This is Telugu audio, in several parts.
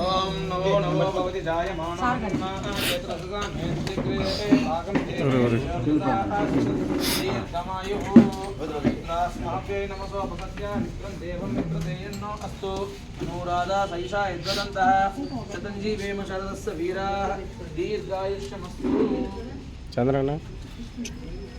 ఓం నమో నమో భగవతి జాయమానం అస్తు నూరాదా సైషా యద్వదంతః శతంజీవేమ శరదస్య వీరాः దీర్ఘాయుష్యమస్తు చంద్రన్న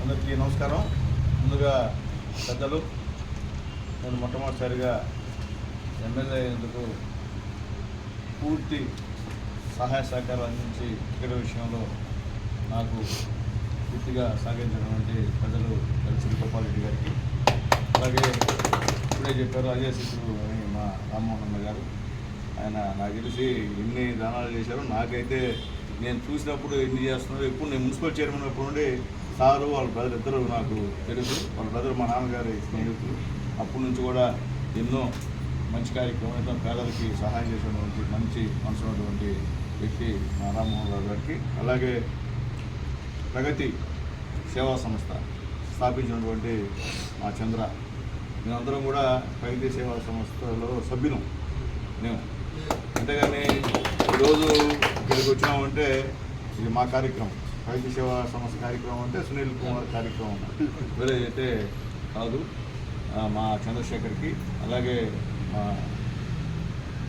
అందరికీ నమస్కారం. ముందుగా పెద్దలు నేను మొట్టమొదటిసారిగా ఎమ్మెల్యే ఎందుకు పూర్తి సహాయ సహకారం అందించి టికెట్ విషయంలో నాకు పూర్తిగా సహకరించినటువంటి ప్రజలు కలిసి గోపాల్ రెడ్డి గారికి. అలాగే ఇప్పుడే చెప్పారు అజయ్ మా రామ్మోహన్ గారు. ఆయన నాకు తెలిసి ఎన్ని దానాలు చేశారు నాకైతే నేను చూసినప్పుడు ఎన్ని చేస్తున్నారు ఎప్పుడు నేను మున్సిపల్ చైర్మన్ అప్పుడు నుండి సారు వాళ్ళ బ్రదర్ ఇద్దరు నాకు తెలుసు. వాళ్ళ బ్రదర్ మా నాన్నగారి స్నేహితులు. అప్పటి నుంచి కూడా ఎన్నో మంచి కార్యక్రమం ఎంతో పేదలకి సహాయం చేసినటువంటి మంచి మనసున్నటువంటి వ్యక్తి మా రామ్మోహన్ రావు గారికి. అలాగే ప్రగతి సేవా సంస్థ స్థాపించినటువంటి మా చంద్ర మేమందరం కూడా ప్రగతి సేవా సంస్థలో సభ్యులం మేము. అంతేగాని ఈరోజు ఇక్కడికి వచ్చినామంటే ఇది మా కార్యక్రమం. ప్రగతి సేవా సంస్థ కార్యక్రమం అంటే సునీల్ కుమార్ కార్యక్రమం. వేరే అయితే కాదు. మా చంద్రశేఖర్కి అలాగే మా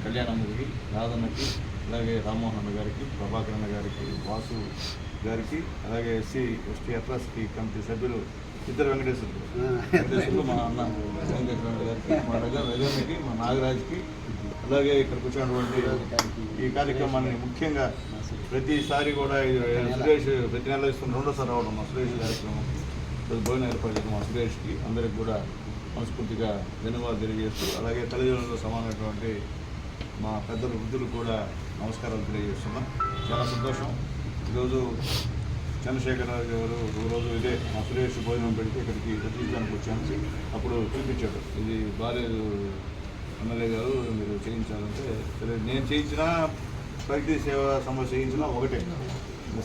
కళ్యాణమ్మకి రాధన్నకి అలాగే రామ్మోహన్ అన్న గారికి ప్రభాకర్ అన్న గారికి వాసు గారికి అలాగే ఎస్సీ ఎస్టీ అట్రాసిటీ కమిటీ సభ్యులు ఇద్దరు వెంకటేశ్వర్లు. వెంకటేశ్వర్లు మా అన్న. మా రగన్నకి మా నాగరాజ్కి అలాగే ఇక్కడికి వచ్చినటువంటి ఈ కార్యక్రమాన్ని ముఖ్యంగా ప్రతిసారి కూడా సురేష్ ప్రతి నెల ఇస్తున్న రెండోసారి రావడం మా సురేష్ కార్యక్రమం. భోజనం ఏర్పాటు చేసిన మా సురేష్కి అందరికి కూడా మనస్ఫూర్తిగా ధన్యవాదాలు తెలియజేస్తూ అలాగే తల్లిదండ్రులతో సమానమైనటువంటి మా పెద్దలు వృద్ధులు కూడా నమస్కారాలు తెలియజేస్తున్నాం. చాలా సంతోషం. ఈరోజు చంద్రశేఖర రావు గారు ఒక రోజు ఇదే మా సురేష్ భోజనం పెడితే ఇక్కడికి ప్రతిష్టానికి వచ్చాను. అప్పుడు పిలిపించాడు ఇది బాలేదు ఎమ్మెల్యే గారు మీరు చేయించాలంటే సరే నేను చేయించిన ప్రగతి సేవా సంస్థ చేయించినా ఒకటే.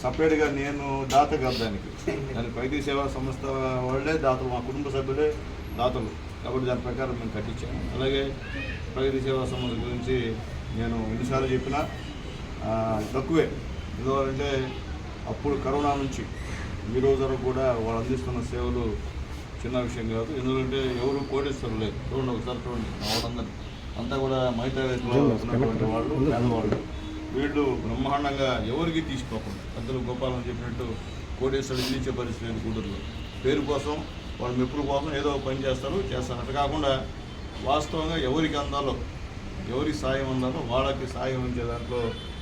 సపరేట్గా నేను దాత కాదు దానికి. దాని ప్రగతి సేవా సంస్థ వాళ్ళే దాతలు మా కుటుంబ సభ్యులే దాతలు. కాబట్టి దాని ప్రకారం మేము కట్టించాను అలాగే ప్రగతి సేవా సంస్థ గురించి నేను ఎన్నిసార్లు చెప్పినా తక్కువే. ఎందువల్లంటే అప్పుడు కరోనా నుంచి ఈ రోజు వరకు కూడా వాళ్ళు అందిస్తున్న సేవలు చిన్న విషయం కాదు. ఎందుకంటే ఎవరు కోటేశ్వరు లేదు చూడండి ఒకసారి చూడండి మా వాళ్ళందరూ అంతా కూడా మైతా ఉన్నటువంటి వాళ్ళు పేదవాళ్ళు. వీళ్ళు బ్రహ్మాండంగా ఎవరికి తీసుకోకుండా పెద్దలు గోపాలని చెప్పినట్టు కోటేశ్వరుడు ఇచ్చే పరిస్థితి లేదు కూతురులో. పేరు కోసం వాళ్ళ మెప్పుల కోసం ఏదో పని చేస్తారు చేస్తారు అట్లా కాకుండా వాస్తవంగా ఎవరికి అందాలో ఎవరికి సాయం అందాలో వాళ్ళకి సాయం ఉంచే దాంట్లో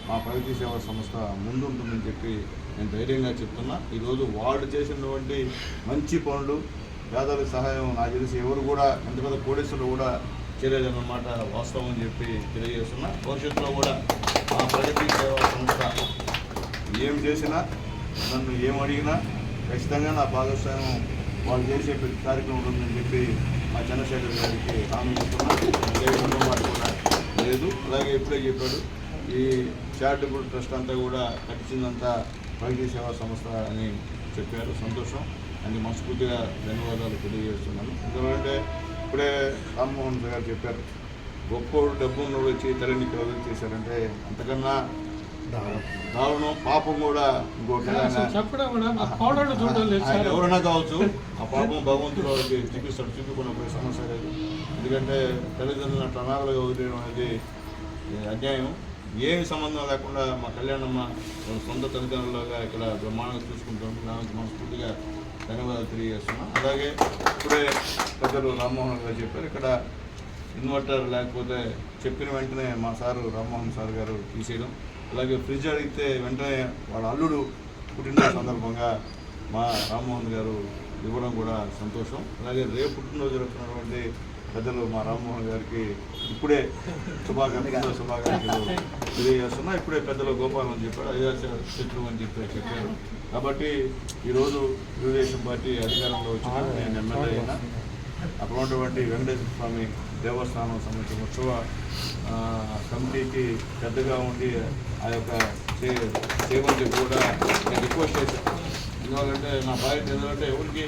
మా ప్రగతి సేవా సంస్థ ముందుంటుందని చెప్పి నేను ధైర్యంగా చెప్తున్నా ఈరోజు వాళ్ళు చేసినటువంటి మంచి పనులు పేదలకు సహాయం నాకు తెలిసి ఎవరు కూడా ఎంత పెద్ద కోడేశ్వరులు కూడా చేయలేదన్నమాట వాస్తవం అని చెప్పి తెలియజేస్తున్నా. భవిష్యత్తులో కూడా మా ప్రగతి సేవా సంస్థ ఏం చేసినా నన్ను ఏం అడిగినా ఖచ్చితంగా నా భాగస్వామ్యం వాళ్ళు చేసే ప్రతి కార్యక్రమం ఉంటుందని చెప్పి మా చంద్రశేఖర్ గారికి హామీ ఇస్తున్నా. కూడా లేదు. అలాగే ఇప్పుడే చెప్పాడు ఈ చారిటబుల్ ట్రస్ట్ అంతా కూడా కట్టించిందంతా ప్రగతి సేవా సంస్థ అని చెప్పారు. సంతోషం. అని మనస్ఫూర్తిగా ధన్యవాదాలు తెలియజేస్తున్నాను. ఎందుకంటే ఇప్పుడే రామ్మోహన్ గారు చెప్పారు. గొప్పోడు డబ్బు ఉన్నోడు వచ్చి తల్లిని కలుగు చేశారంటే అంతకన్నా దారుణం. పాపం కూడా ఇంకోటి ఎవరైనా కావచ్చు ఆ పాపం భగవంతుడు వాళ్ళకి చూపిస్తాడు. చూపించుకున్న పోయే సమస్య లేదు. ఎందుకంటే తల్లిదండ్రులను అట్లా అనాథలుగా వదిలేయడం అనేది అన్యాయం. ఏమి సంబంధం లేకుండా మా కళ్యాణమ్మ సొంత తల్లిదండ్రులుగా ఇక్కడ బ్రహ్మాండంగా చూసుకుంటాం దానికి మనస్ఫూర్తిగా ధన్యవాదాలు తెలియజేస్తున్నాం. అలాగే ఇప్పుడే పెద్దలు రామ్మోహన్ గారు చెప్పారు ఇక్కడ ఇన్వర్టర్ లేకపోతే చెప్పిన వెంటనే మా సారు రామ్మోహన్ సార్ గారు తీసేయడం. అలాగే ఫ్రిడ్జ్ అడిగితే వెంటనే వాళ్ళ అల్లుడు పుట్టినరోజు సందర్భంగా మా రామ్మోహన్ గారు ఇవ్వడం కూడా సంతోషం. అలాగే రేపు పుట్టినరోజు జరుగుతున్నటువంటి పెద్దలు మా రామ్మోహన్ గారికి ఇప్పుడే శుభాకాంక్షలు శుభాకాంక్షలు తెలియజేస్తున్నా. ఇప్పుడే పెద్దలు గోపాలం అని చెప్పారు అయోధ్య శత్రువు అని చెప్పి చెప్పారు. కాబట్టి ఈరోజు తెలుగుదేశం పార్టీ అధికారంలో వచ్చిన నేను ఎమ్మెల్యే అయినా అక్కడ ఉన్నటువంటి వెంకటేశ్వర స్వామి దేవస్థానం సంబంధించిన ఉత్సవ కమిటీకి పెద్దగా ఉండి ఆ యొక్క చే కూడా నేను రిక్వెస్ట్ చేశాను. ఎందుకంటే నా బాధ్యత ఎందుకంటే ఎవరికి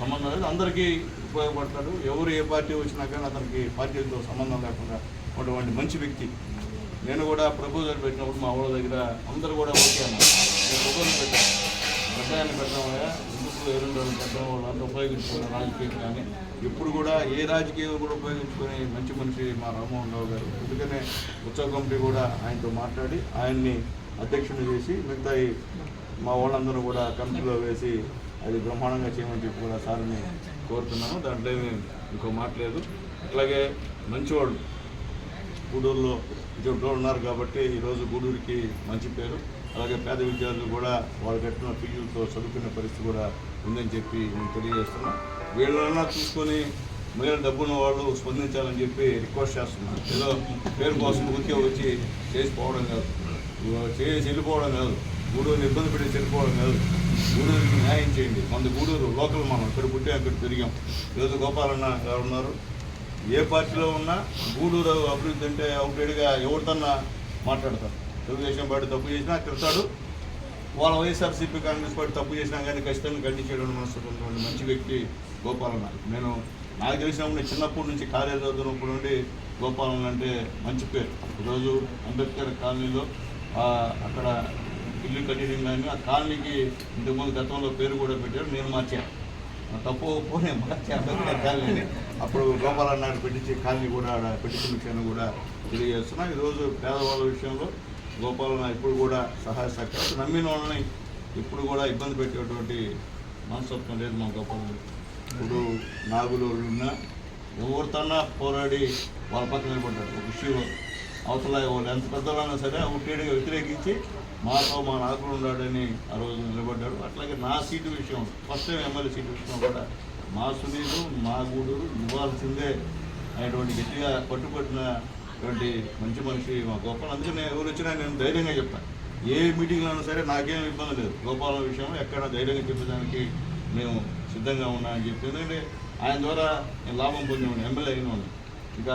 సంబంధం లేదు అందరికీ ఉపయోగపడతాడు. ఎవరు ఏ పార్టీ వచ్చినా కానీ అతనికి పార్టీలతో సంబంధం లేకుండా ఉన్నటువంటి మంచి వ్యక్తి. నేను కూడా ప్రపోజల్ పెట్టినప్పుడు మా వాళ్ళ దగ్గర అందరూ కూడా ఓకే అన్నారు. నేను ప్రపోజల్ పెట్టాను పెద్దాయన్ని పెట్టామయ్యా ఎందుకు ఎరుండు పెట్టడం వాళ్ళంతా ఉపయోగించుకున్న రాజకీయం కానీ ఇప్పుడు కూడా ఏ రాజకీయం కూడా ఉపయోగించుకొని మంచి మనిషి మా రామ్మోహన్ రావు గారు. అందుకనే ఉత్సవ కమిటీ కూడా ఆయనతో మాట్లాడి ఆయన్ని అధ్యక్షుని చేసి మిగతా మా వాళ్ళందరూ కూడా కమిటీలో వేసి అది బ్రహ్మాండంగా చేయమని చెప్పి కూడా సార్ని కోరుతున్నాను. దాంట్లో ఏమీ ఇంకో మాట్లేదు అట్లాగే మంచివాళ్ళు గూడూరులో ఇటువంటి ఉన్నారు కాబట్టి ఈరోజు గూడూరుకి మంచి పేరు. అలాగే పేద విద్యార్థులు కూడా వాళ్ళు కట్టిన ఫీజులతో చదువుకునే పరిస్థితి కూడా ఉందని చెప్పి నేను తెలియజేస్తున్నాం. వీళ్ళన్నా చూసుకొని మిగిలిన డబ్బున్న వాళ్ళు స్పందించాలని చెప్పి రిక్వెస్ట్ చేస్తున్నాను ఏదో పేరు కోసం ఊరికే వచ్చి చేసిపోవడం కాదు. చేసి వెళ్ళిపోవడం కాదు. గూడూరు ఇబ్బంది పెట్టి చనిపోవడం కాదు. గూడూరుకి న్యాయం చేయండి. మన గూడూరు లోకల్ మనం ఇక్కడ పుట్టి అక్కడ తిరిగాం ఈరోజు గోపాలన్న గారు ఉన్నారు. ఏ పార్టీలో ఉన్నా గూడూరు అభివృద్ధి అంటే అవుట్రేట్గా ఎవరితన్నా మాట్లాడతారు. తెలుగుదేశం పార్టీ తప్పు చేసినా తిడతాడు వాళ్ళ వైఎస్ఆర్సీపీ కాంగ్రెస్ పార్టీ తప్పు చేసినా కానీ ఖచ్చితంగా ఖండించేటువంటి మనసు ఉన్నటువంటి మంచి వ్యక్తి గోపాలన్న. నేను నాకు తెలిసినప్పుడు చిన్నప్పటి నుంచి కాలేజ్ చదువుతున్నప్పటి నుండి గోపాలన్న అంటే మంచి పేరు. ఈరోజు అంబేద్కర్ కాలనీలో అక్కడ ఇల్లు కట్టడం కానీ ఆ కాలనీకి ఇంతకుముందు గతంలో పేరు కూడా పెట్టారు నేను మార్చాను తప్పు పోనీ మార్చి కాలనీ అప్పుడు గోపాలన్న పెట్టించి కాలనీ కూడా ఆడ పెట్టించిన విషయాన్ని కూడా తెలియజేస్తున్నా. ఈరోజు పేదవాళ్ళ విషయంలో గోపాలన్న ఇప్పుడు కూడా సహాయ సహకారం నమ్మిన వాళ్ళని ఇప్పుడు కూడా ఇబ్బంది పెట్టేటువంటి మనస్తత్వం లేదు మా గోపాలన్న ఇప్పుడు నాగులు ఉన్నా ఎవరితోన్నా పోరాడి వాళ్ళ పక్కన నిలబడ్డారు. ఒక ఇష్యూలో అవతల వాళ్ళు ఎంత పెద్దలైనా సరే ఉట్టేడిగా వ్యతిరేకించి మాతో మా నాకులు ఉన్నాడని ఆ రోజు నిలబడ్డాడు. అట్లాగే నా సీటు విషయం ఫస్ట్ టైం ఎమ్మెల్యే సీటు విషయం కూడా మా సునీలు మా గూడూరు ఇవ్వాల్సిందే అనేటువంటి గట్టిగా పట్టుపట్టినటువంటి మంచి మనిషి మా గోపాల్. అందుకని ఎవరు వచ్చినా నేను ధైర్యంగా చెప్తాను ఏ మీటింగ్లో అయినా సరే నాకేం ఇబ్బంది లేదు. గోపాల విషయం ఎక్కడ ధైర్యంగా చెప్పడానికి మేము సిద్ధంగా ఉన్నామని చెప్పి. ఎందుకంటే ఆయన ద్వారా నేను లాభం పొందేవాడిని ఎమ్మెల్యే అయిన ఇక